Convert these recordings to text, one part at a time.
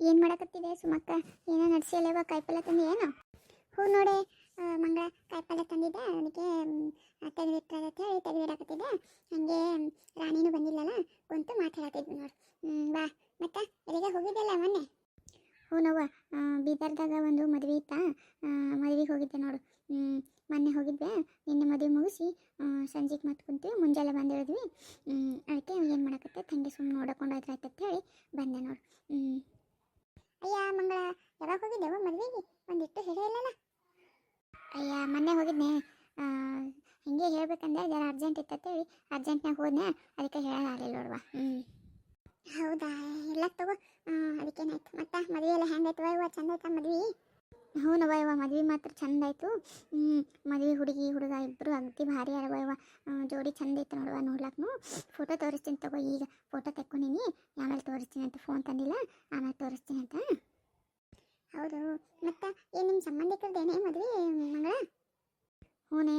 ಏನು ಮಾಡಕತ್ತಿದೆ ಸುಮಕ್ಕ? ಏನೋ ನಡ್ಸಿಯಲ್ಲವ ಕಾಯಿಪಲ್ಲೆ ತಂದು ಏನು? ಹ್ಞೂ ನೋಡಿ ಮಂಗ ಮಂಗಳ ಕಾಯಿಪಲ್ಲೆ ತಂದಿದ್ದೆ. ಅದಕ್ಕೆ ತೆಗೆದಿಟ್ಟಾಗ ಅಂತ ಹೇಳಿ ತೆಗೆದಿಡಕತ್ತಿದ್ದೆ. ಹಾಗೆ ರಾಣಿನೂ ಬಂದಿಲ್ಲಲ್ಲ ಕುಂತು ಮಾತಾಡತ್ತಿದ್ವಿ ನೋಡಿ. ಬಾ. ಮತ್ತೆ, ಎಲ್ಲಿಗೆ ಹೋಗಿದ್ದಲ್ಲ ಮೊನ್ನೆ? ಹ್ಞೂ ನೋವ ಬೀದರ್ದಾಗ ಒಂದು ಮದುವೆ ಇತ್ತ? ಮದುವೆಗೆ ಹೋಗಿದ್ದೆ ನೋಡು. ಮೊನ್ನೆ ಹೋಗಿದ್ದೆ. ನಿನ್ನೆ ಮದುವೆ ಮುಗಿಸಿ ಸಂಜೆಗೆ ಮತ್ತೆ ಕುಂತೀವಿ ಮುಂಜಾನೆ ಬಂದಿಳಿದ್ವಿ. ಅದಕ್ಕೆ ಏನು ಮಾಡಕತ್ತೆ? ತಂಗಿ ಸುಮ್ಮನೆ ನೋಡಕೊಂಡು ಆಯ್ತು ಅಂತ ಹೇಳಿ ಬಂದೆ ನೋಡು. ಅಯ್ಯ ಮಂಗಳ, ಯಾವಾಗ ಹೋಗಿದ್ದೆವ ಮದುವೆಗೆ? ಒಂದಿಟ್ಟು ಹೇಳೇ ಇಲ್ಲಲ್ಲ. ಅಯ್ಯ, ಮೊನ್ನೆ ಹೋಗಿದ್ನೆ. ಹಿಂಗೆ ಹೇಳ್ಬೇಕಂದ್ರೆ ಜರ ಅರ್ಜೆಂಟ್ ಇತ್ತು ಹೇಳಿ ಅರ್ಜೆಂಟ್ನಾಗ ಹೋದ್ನೆ, ಅದಕ್ಕೆ ಹೇಳೋದಾಗಲಿಲ್ಲ ನೋಡುವ. ಹ್ಞೂ ಹೌದಾ? ಎಲ್ಲ ತಗೋ. ಅದಕ್ಕೆ ಅದಕ್ಕೇನಾಯ್ತು? ಮತ್ತೆ ಮದುವೆ ಎಲ್ಲ ಹೆಂಗಾಯ್ತು? ಇವ ಚಂದ ಆಯ್ತಾ ಮದ್ವೆ? ಹ್ಞೂನವ್ವ ಇವ ಮದ್ವೆ ಮಾತ್ರ ಚಂದ ಆಯ್ತು ಹ್ಞೂ ಮದುವೆ ಹುಡುಗಿ, ಹುಡುಗ ಇಬ್ಬರು ಅಗದಿ ಭಾರಿ ಅರವ ಜೋಡಿ ಚಂದ ಇತ್ತು ನೋಡುವ ನೋಡ್ಲಾಕ್ನು ಫೋಟೋ ತೋರಿಸ್ತೀನಿ ತಗೋ, ಈಗ ಫೋಟೋ ತೆಕ್ಕೊಂಡಿನಿ. ಆಮೇಲೆ ತೋರಿಸ್ತೀನಿ ಅಂತ ಫೋನ್ ತಂದಿಲ್ಲ, ಆಮೇಲೆ ತೋರಿಸ್ತೀನಿ ಅಂತ. ಹೌದು, ಮತ್ತು ಏನು ನಿಮ್ಮ ಮಂಗಳ ಹೂನೆ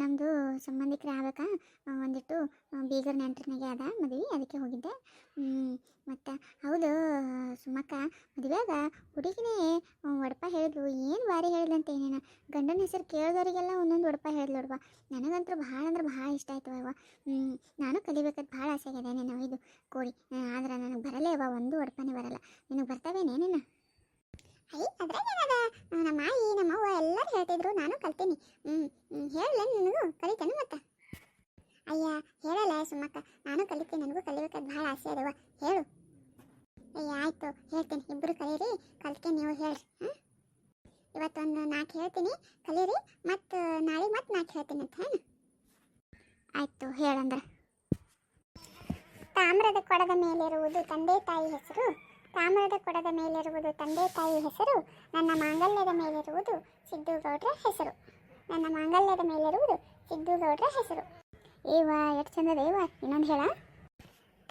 ನಮ್ಮದು ಸಂಬಂಧಿಕರೇ ಆಗಬೇಕ? ಒಂದಿಟ್ಟು ಬೀಗರ್ ನೆಂಟ್ರನಾಗೆ ಅದ, ಮದುವೆ, ಅದಕ್ಕೆ ಹೋಗಿದ್ದೆ. ಮತ್ತು ಹೌದು, ಸುಮಕ್ಕ, ಮದುವೆಯಾಗ ಹುಡುಗಿನೇ ಒಡಪ ಹೇಳಿದ್ಲು, ಏನು ಬಾರಿ ಹೇಳಿದಂತೆ ಏನೇನು ಗಂಡನ ಹೆಸರು ಕೇಳಿದವರಿಗೆಲ್ಲ ಒಂದೊಂದು ಒಡಪ ಹೇಳಿದ್ಲು ನೋಡುವ? ನನಗಂತೂ ಭಾಳ ಅಂದ್ರೆ ಭಾಳ ಇಷ್ಟ ಆಯ್ತು ಅವ ನಾನು ಕಲಿಬೇಕಂತ ಭಾಳ ಆಸೆ ಆಗಿದೆ ನೀನು ಇದು, ಕೋಳಿ. ಆದ್ರೆ ನನಗೆ ಬರಲೇ ಅವ್ವ, ಒಂದು ಒಡಪನೇ ಬರಲ್ಲ. ನಿನಗೆ ಬರ್ತಾವೇನೇನೇನು ಐ ಅದ್ರಾಗೇನದ ನಮ್ಮ ಆಯಿ ನಮ್ಮ ಅವ್ವ ಎಲ್ಲರೂ ಹೇಳ್ತಿದ್ರು, ನಾನು ಕಲ್ತೀನಿ. ಹ್ಞೂ ಹೇಳಲ್ಲ ನಿನಗೂ? ಕಲಿತೇನೆ ಮತ್ತೆ? ಅಯ್ಯ, ಹೇಳಲ್ಲ ಸುಮ್ಮಕ್ಕ. ನಾನು ಕಲಿತೀನಿ, ನನಗೂ ಕಲಿಬೇಕಾದ ಭಾಳ ಆಸೆ ಅದವ ಹೇಳು. ಅಯ್ಯ, ಆಯಿತು, ಹೇಳ್ತೀನಿ. ಇಬ್ಬರು ಕಲೀರಿ, ಕಲ್ತೇನೆ ನೀವು ಹೇಳಿ ಹಾಂ ಇವತ್ತೊಂದು ನಾಲ್ಕು ಹೇಳ್ತೀನಿ. ಕಲೀರಿ, ಮತ್ತು, ನಾಳೆ ಮತ್ತೆ ನಾಲ್ಕು ಹೇಳ್ತೀನಿ ಅಂತ ಹೇಳಿ ಆಯಿತು, ಹೇಳಂದ್ರೆ. ತಾಮ್ರದ ಕೊಡದ ಮೇಲಿರುವುದು ತಂದೆ ತಾಯಿ ಹೆಸರು. ತಾಮ್ರದ ಕೊಡದ ಮೇಲಿರುವುದು ತಂದೆ ತಾಯಿ ಹೆಸರು, ನನ್ನ ಮಾಂಗಲ್ಯದ ಮೇಲಿರುವುದು ಸಿದ್ದು ಗೌಡ್ರ ಹೆಸರು. ನನ್ನ ಮಾಂಗಲ್ಯದ ಮೇಲಿರುವುದು ಸಿದ್ದು ಗೌಡ್ರ ಹೆಸರು. ಏವ ಎಷ್ಟು ಚಂದ ದೇವ ಇನ್ನೊಂದು ಹೇಳ.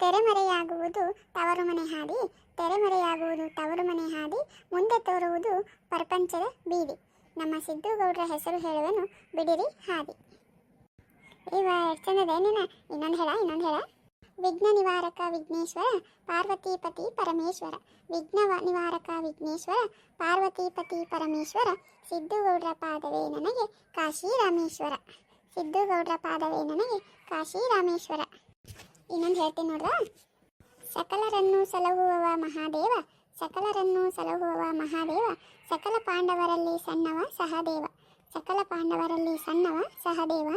ತೆರೆಮರೆಯಾಗುವುದು ತವರು ಮನೆ ಹಾದಿ, ತೆರೆಮರೆಯಾಗುವುದು ತವರು ಮನೆ ಹಾದಿ, ಮುಂದೆ ತೋರುವುದು ಪ್ರಪಂಚದ ಬೀದಿ. ನಮ್ಮ ಸಿದ್ದು ಗೌಡ್ರ ಹೆಸರು ಹೇಳುವನು ಬಿಡಿರಿ ಹಾದಿ. ಇವ ಎಷ್ಟು ಚಂದದ ನೀನ ಇನ್ನೊಂದು ಹೇಳ ಇನ್ನೊಂದು ಹೇಳ. ವಿಘ್ನ ನಿವಾರಕ ವಿಘ್ನೇಶ್ವರ ಪಾರ್ವತಿಪತಿ ಪರಮೇಶ್ವರ. ವಿಘ್ನ ನಿವಾರಕ ವಿಘ್ನೇಶ್ವರ ಪಾರ್ವತಿಪತಿ ಪರಮೇಶ್ವರ. ಸಿದ್ದುಗೌಡ್ರ ಪಾದವೇ ನನಗೆ ಕಾಶಿ ರಾಮೇಶ್ವರ ಸಿದ್ದುಗೌಡ್ರ ಪಾದವೇ ನನಗೆ ಕಾಶಿ ರಾಮೇಶ್ವರ ಇನ್ನೊಂದು ಹೇಳ್ತೀನಿ ನೋಡ್ರ ಸಕಲರನ್ನು ಸಲಹುವವ ಮಹಾದೇವ, ಸಕಲರನ್ನು ಸಲಹುವವ ಮಹಾದೇವ, ಸಕಲ ಪಾಂಡವರಲ್ಲಿ ಸಣ್ಣವ ಸಹದೇವ, ಸಕಲ ಪಾಂಡವರಲ್ಲಿ ಸಣ್ಣವ ಸಹದೇವ,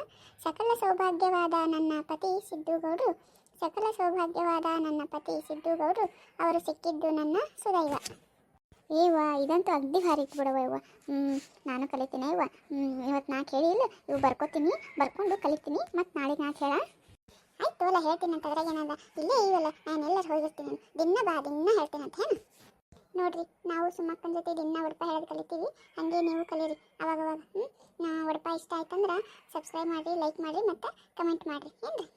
ಸಕಲ ಸೌಭಾಗ್ಯವಾದ ನನ್ನ ಪತಿ ಸಿದ್ದುಗೌಡರು ಸಕಲ ಸೌಭಾಗ್ಯವಾದ ನನ್ನ ಪತಿ ಸಿದ್ದು ಸಿದ್ದುಗೌಡರು ಅವರು ಸಿಕ್ಕಿದ್ದು ನನ್ನ ಸುದೈವ. ಏವ ಇದಂತೂ ಅಗ್ದಿ ಭಾರಿ ಇತ್ತು ಬಿಡವ ಇವ ನಾನು ಕಲಿತೀನಿ ಇವ ಇವತ್ತು ಕೇಳಿ ಇಲ್ಲ ಇವು ಬರ್ಕೋತೀನಿ, ಬರ್ಕೊಂಡು ಕಲಿತೀನಿ ಮತ್ತು ನಾಳೆ ನಾ ಹೇಳ ಆಯ್ತು, ಅಲ್ಲ ಹೇಳ್ತೀನಿ ಅಂತ ಅದ್ರಾಗ ಏನದ? ಇಲ್ಲೇ ಇವಲ್ಲ, ನಾನು ಎಲ್ಲರೂ ಹೋಗಿರ್ತೀನಿ. ದಿನ ಬಾ, ದಿನ ಹೇಳ್ತೀನಿ ಅಂತ ಏನು ನೋಡ್ರಿ, ನಾವು ಸುಮ್ಮಕ್ಕನ ಜೊತೆ ದಿನ ಒಡಪ ಹೇಳೋದು ಕಲಿತೀವಿ. ಹಾಗೆ ನೀವು ಕಲೀರಿ. ಅವಾಗವಾಗ ಹ್ಞೂ ನಾ ಒಡಪ ಇಷ್ಟ ಆಯ್ತಂದ್ರೆ ಸಬ್ಸ್ಕ್ರೈಬ್ ಮಾಡಿರಿ ಲೈಕ್ ಮಾಡಿರಿ, ಮತ್ತು ಕಮೆಂಟ್ ಮಾಡಿರಿ. ಏನ್ರಿ?